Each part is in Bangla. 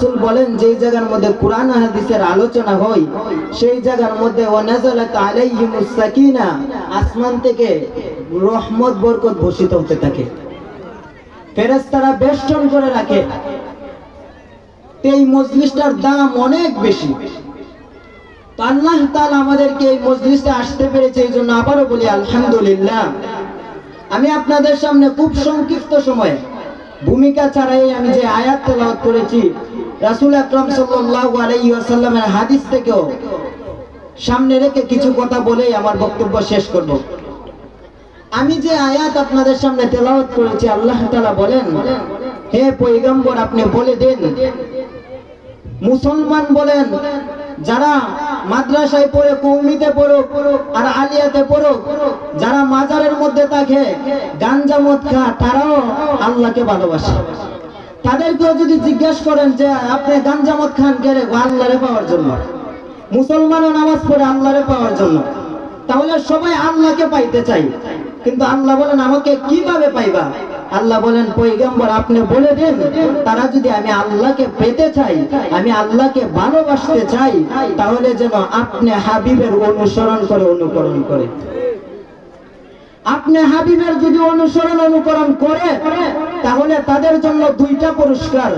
রাসূল বলেন যেই জায়গার মধ্যে কোরআন হাদিসের আলোচনা হয়, সেই জায়গার মধ্যে ওয়ানাজালাত আলাইহিমুস সাকিনা, আসমান থেকে রহমত, বরকত বর্ষিত হতে থাকে। ফেরেশতারা বেষ্টন করে রাখে। এই মজলিসটার দাম অনেক বেশি। আল্লাহ তাআলা আমাদেরকে এই মজলিসে আসতে পেরেছে, এই জন্য আবারও বলি, আলহামদুলিল্লাহ। আমি আপনাদের সামনে খুব সংক্ষিপ্ত সময়ে ভূমিকা ছাড়াই আমি যে আয়াত তেলাওয়াত করেছি রাসূল আকরাম সাল্লাল্লাহু আলাইহি হাদিস থেকেও সামনে রেখে কিছু কথা বলেই আমার বক্তব্য শেষ করব। আমি যে আয়াত আপনাদের সামনে তেলাওয়াত করেছি, আল্লাহ তাআলা বলেন, হে পয়গম্বর, আপনি বলে দেন। মুসলমান বলেন, যারা মাদ্রাসায় পড়ে কৌমিতে পড়ুক আর আলিয়াতে পড়ুক যারা মাজারের মধ্যে থাকে, গাঞ্জা মদ খা তারাও আল্লাহকে ভালোবাসে। তাদেরকেও যদি জিজ্ঞেস করেন যে, আপনি গাঞ্জা মদ খান কেড়ে আল্লাহরে পাওয়ার জন্য। মুসলমানও নামাজ পড়ে আল্লাহরে পাওয়ার জন্য। তাহলে সবাই আল্লাহকে পাইতে চাই। কিন্তু আল্লাহ বলেন, আমাকে কীভাবে পাইবা? আল্লাহ বলেন পৈগম্বর আপনি বলে দেন, তারা যদি আমি আল্লাহকে পেতে চাই, আমি আল্লাহকে ভালোবাসতে চাই, তাহলে যেন আপনি হাবিবের অনুসরণ করে, অনুকরণ করে। আপনি হাবিবের যদি অনুসরণ অনুকরণ করে, তাহলে তাদের জন্য দুইটা পুরস্কার।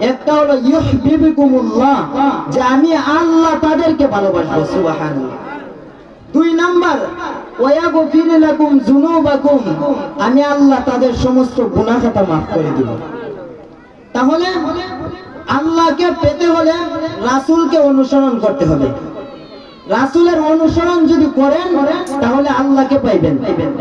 একটা হলো ইউহিবিকুমুল্লাহ যে আমি আল্লাহ তাদেরকে ভালোবাসবো, সুবহানাল্লাহ। দুই নাম্বার, ওয়াগফির লাকুম যুনুবাকুম, আমি আল্লাহ তাদের সমস্ত গুনাহ খাতা মাফ করে দিব। তাহলে আল্লাহকে পেতে হলে রাসূলকে অনুসরণ করতে হবে। রাসূলের অনুসরণ যদি করেন, তাহলে আল্লাহকে পাইবেন।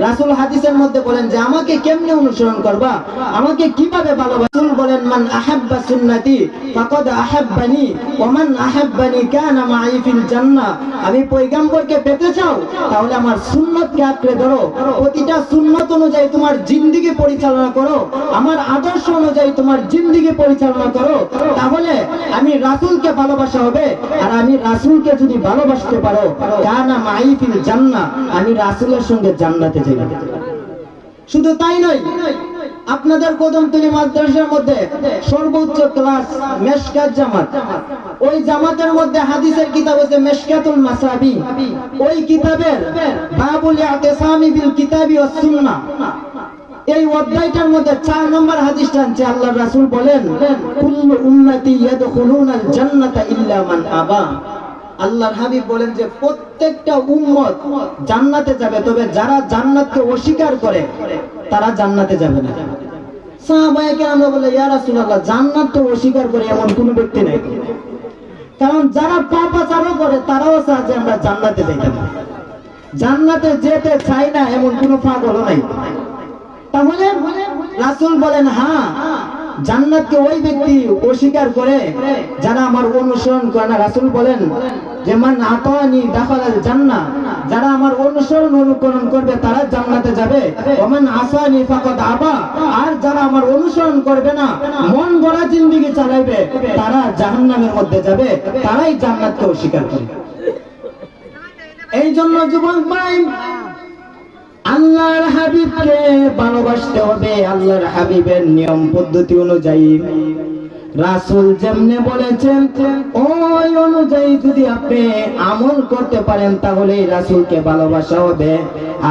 রাসূল হাদিসের মধ্যে বলেন যে, আমাকে কেমনে অনুসরণ করবা? আমাকে কীভাবে ভালোবাসা রাসূল বলেন, মান আহাব্বা সুন্নতি, ফাকাদ আহাব্বানি, ওয়া মান আহাব্বানি কানা মাই ফিল জান্নাহ আমি পয়গম্বরকে পেতে চাও, তাহলে আমার সুন্নতকে আঁকড়ে ধরো। প্রতিটা সুন্নত অনুযায়ী তোমার জিন্দেগি পরিচালনা করো। আমার আদর্শ অনুযায়ী তোমার জিন্দেগি পরিচালনা করো। তাহলে আমি রাসূলকে ভালোবাসা হবে, আর আমি রাসূলকে যদি ভালোবাসতে পারো। কানা মাই ফিল জান্নাহ আমি রাসূলের সঙ্গে জান্নাতে যাই। শুধু তাই নয়, আপনাদের কদমতলী মাদ্রাসার মধ্যে সর্বোচ্চ ক্লাস মেশকাত জামাত। ওই জামাতের মধ্যে হাদিসের কিতাব আছে মেশকাতুল মাসাবি। ওই কিতাবের বাবুল ইতিসামি বিল কিতাবি ওয়াস সুন্নাহ। এই অধ্যায়টার মধ্যে চার নম্বর হাদিস টানছে আল্লাহ রাসূল বলেন, কুল্লু উম্মতি ইয়াদখুলুনাল জান্নাতা ইল্লা মান আবা। আল্লাহর হাবিব বলেন যে, প্রত্যেকটা উম্মত জান্নাতে যাবে, তবে যারা জান্নাতকে অস্বীকার করে, তারা জান্নাতে যাবে না। আমরা বলে ইয়া রাসূলুল্লাহ জান্নাত তো অস্বীকার করে এমন কোনো ব্যক্তি নাই। কারণ যারা করে, তারাও চায় যে আমরা জান্নাতে জান্নাতে যেতে চাই না, এমন কোনো পাগলও নাই। তাহলে রাসূল বলেন হ্যাঁ জান্নাতকে ওই ব্যক্তি অস্বীকার করে যারা আমার অনুসরণ করে না। রাসূল বলেন যে, মান আতানি দাখালাল জান্নাহ যারা আমার অনুসরণ অনুকরণ করবে তারা জান্নাতে যাবে। ওমান আসানি ফাকাদ আবা আর যারা আমার অনুসরণ করবে না, মন গড়া জিন্দেগি চালাইবে, তারা জাহান্নামের মধ্যে যাবে। তারাই জান্নাতকে অস্বীকার করে। এই জন্য যুবক ভাই আল্লাহর হাবিবকে ভালোবাসতে হবে, আল্লাহর হাবিবের নিয়ম পদ্ধতি অনুযায়ী। রাসূল যেমনে বলেছেন, ওই অনুযায়ী যদি আপনি আমল করতে পারেন তাহলে রাসূলকে ভালোবাসা হবে।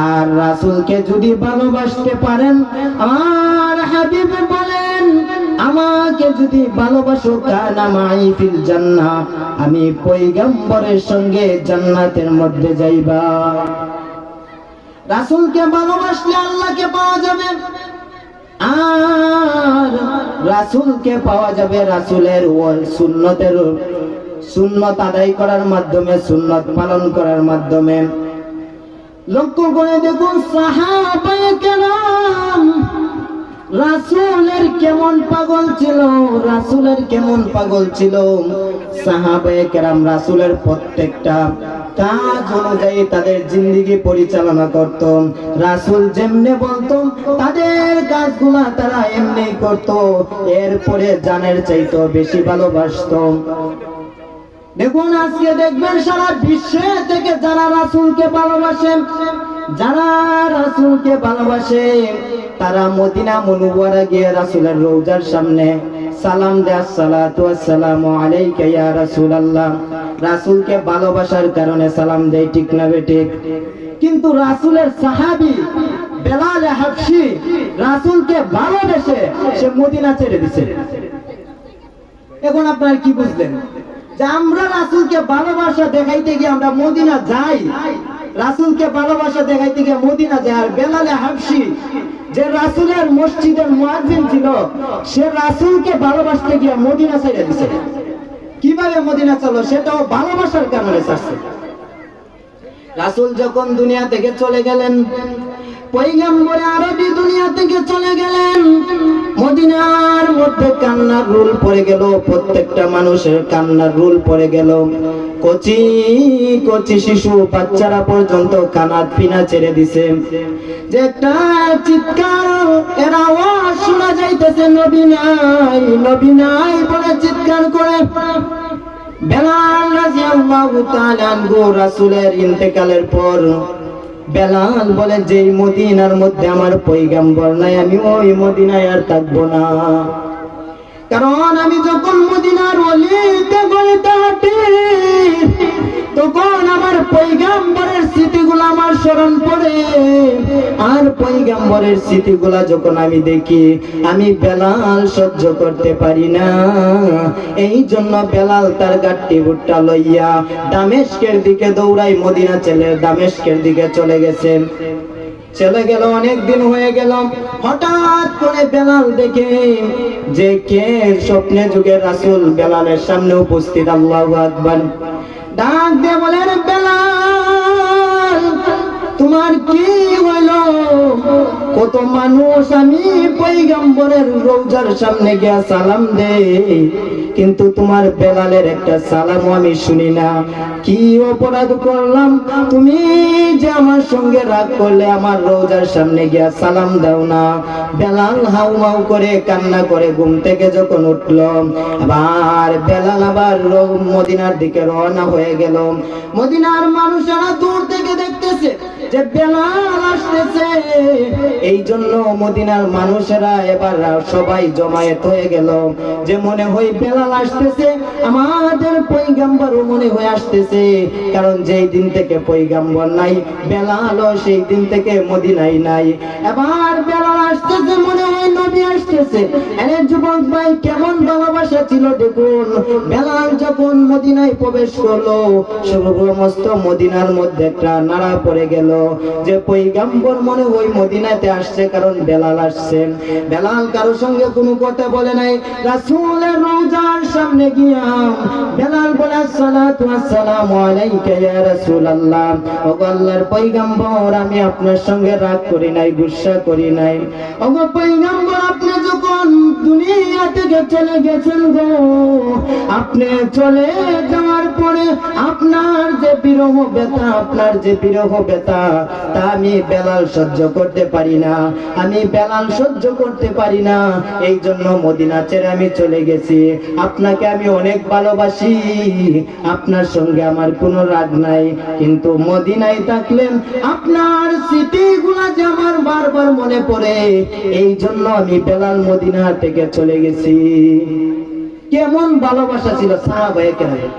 আর রাসূলকে যদি ভালোবাসতে পারেন, আমার হাবিব বলেন, আমাকে যদি ভালোবাসো, কানা মাই ফিল জান্নাহ, আমি পয়গম্বরের সঙ্গে জান্নাতের মধ্যে যাইবা। রাসূলকে ভালোবাসলে আল্লাহকে পাওয়া যাবে। আর রাসুলকে পাওয়া যাবে রাসুলের সুন্নতের সুন্নত আদায় করার মাধ্যমে, সুন্নত পালন করার মাধ্যমে। লক্ষ্য করে দেখুন, সাহাবায়ে কেরাম রাসূলের কেমন পাগল ছিল, রাসূলের কেমন পাগল ছিল। সাহাবায়ে কেরাম রাসূলের প্রত্যেকটা কাজ অনুযায়ী তাদের জিন্দিগি পরিচালনা করত। রাসূল যেমনে বলতো, তাদের কাজগুলা তারা এমনি করত। এরপরে জানের চাইতো বেশি ভালোবাসতো। দেখুন, আজকে দেখবেন সারা বিশ্বে থেকে যারা রাসূলকে ভালোবাসে, যারা রাসূলকে ভালোবাসে, তারা মদিনা মনুবরা গিয়ে রাসূলের রওজার সামনে সালাম দেয় সালাতু আসসালামু আলাইকা ইয়া রাসূলুল্লাহ। রাসূলকে ভালোবাসার কারণে সালাম দেয়, ঠিক না বেঠিক কিন্তু রাসূলের সাহাবী বেলাল হাবশি রাসূলকে ভালোবেসে সে মদিনা ছেড়ে দিছে। এখন আপনারা কি বুঝলেন? যে আমরা রাসূলকে ভালোবাসা দেখাইতে গিয়ে আমরা মদিনা যাই, রাসূলকে ভালোবাসা দেখাইতে গিয়ে মদিনা যায়, আর বেলালে হাবশি যে রাসূলের মসজিদের মুয়াজ্জিন ছিল, সে রাসূলকে ভালোবাসতে গিয়ে মদিনা ছেড়ে দিছে। কীভাবে মদিনা চলো সেটাও ভালোবাসার কারণে চাচ্ছে। রাসুল যখন দুনিয়া থেকে চলে গেলেন পৈগম্বরে আরবি দুনিয়া থেকে চলে গেলেন। মদিনার মধ্যে কান্নার রুল পড়ে গেল, প্রত্যেকটা মানুষের কান্নার রুল পড়ে গেল। কচি কচি শিশু বাচ্চারা পর্যন্ত পিনা ছেড়ে দিছে। যে একটা চিৎকার শোনা যাইতেছে, নবী নাই নবী নাই বলে চিৎকার করে। বেলাল রাদিয়াল্লাহু তাআলা রাসূলের ইন্তেকালের পর বেলাল বলে যে মদিনার মধ্যে আমার পৈগাম্বর নাই, আমি ওই মদিনায় আর থাকব না। কারণ আমি যখন মদিনার অলিতে গলিতে হাঁটি তখন আমার পৈগাম্বরের স্মৃতিগুলো আমার স্মরণ পড়ে। আর পৈগাম্বরের স্মৃতিগুলা যখন আমি দেখি, আমি বেলাল সহ্য করতে পারি না। এই জন্য বেলাল তার গাট্টি ভুট্টা লইয়া দামেস্কের দিকে দৌড়াই মদিনা ছেলে দামেস্কের দিকে চলে গেছে। চলে গেল, অনেক দিন হয়ে গেল। হঠাৎ করে বেলাল দেখে যে কে স্বপ্নে যুগের রাসুল বেলালের সামনে উপস্থিত, আল্লাহ আকবার। ডাক দিয়ে বলেন বেলাল, তোমার কি হইল কত মানুষ আমি পৈগম্বরের রোজার সামনে গিয়া সালাম দে। কিন্তু তোমার বেলালের একটা সালামও আমি শুনি না। কি অপরাধ করলাম? তুমি যে আমার সঙ্গে রাগ করলে, আমার রোজার সামনে গিয়া সালাম দাও না। বেলাল হাউ মাউ করে কান্না করে ঘুম থেকে যখন উঠল, আবার বেলাল আবার মদিনার দিকে রওনা হয়ে গেল। মদিনার মানুষেরা দূর থেকে দেখতেছে। যে বেলাল আসতেছে এই জন্য মদিনার মানুষেরা এবার সবাই জমায়েত হয়ে গেল। যে মনে হয় বেলাল আসতেছে, আমাদের পৈগাম্বারও মনে হয়ে আসতেছে। কারণ যেই দিন থেকে পৈগাম্বর নাই, বেলালও সেই দিন থেকে মদিনাই নাই। এবার বেলাল আসতেছে মনে আসতেছে। আরে যুবক ভাই কেমন ভালোবাসা ছিল দেখুন। বেলাল যখন মদিনায় প্রবেশ করল সমস্ত মদিনার মধ্যে একটা নাড়া পড়ে গেল। যে পৈগাম্বর মদিনাতে আসছে কারণ বেলাল আসছে। বেলাল কারও সঙ্গে কথা বলে নাই। রওজার সামনে বেলাল আমি আপনার সঙ্গে রাগ করি নাই, গুসা করি নাই। ওগো পয়গম্বর আপনি যখন দুনিয়া থেকে চলে গেছেন গো আপনি চলে যাওয়ার পরে আপনার যে বিরহ ব্যথা, আপনার যে বিরহ ব্যথা, তা আমি বেলাল সহ্য করতে পারি না। আমি বেলাল সহ্য করতে পারি না। এই জন্য মদিনা ছেড়ে আমি চলে গেছি। আপনাকে আমি অনেক ভালোবাসি। আপনার সঙ্গে আমার কোনো রাগ নাই। কিন্তু মদিনায় থাকলেন, আপনার স্মৃতিগুলা যে আমার বারবার মনে পড়ে এই জন্য আমি বেলাল মদিনা থেকে চলে গেছি। কেমন ভালোবাসা ছিল সাহাবায়ে কেরামের?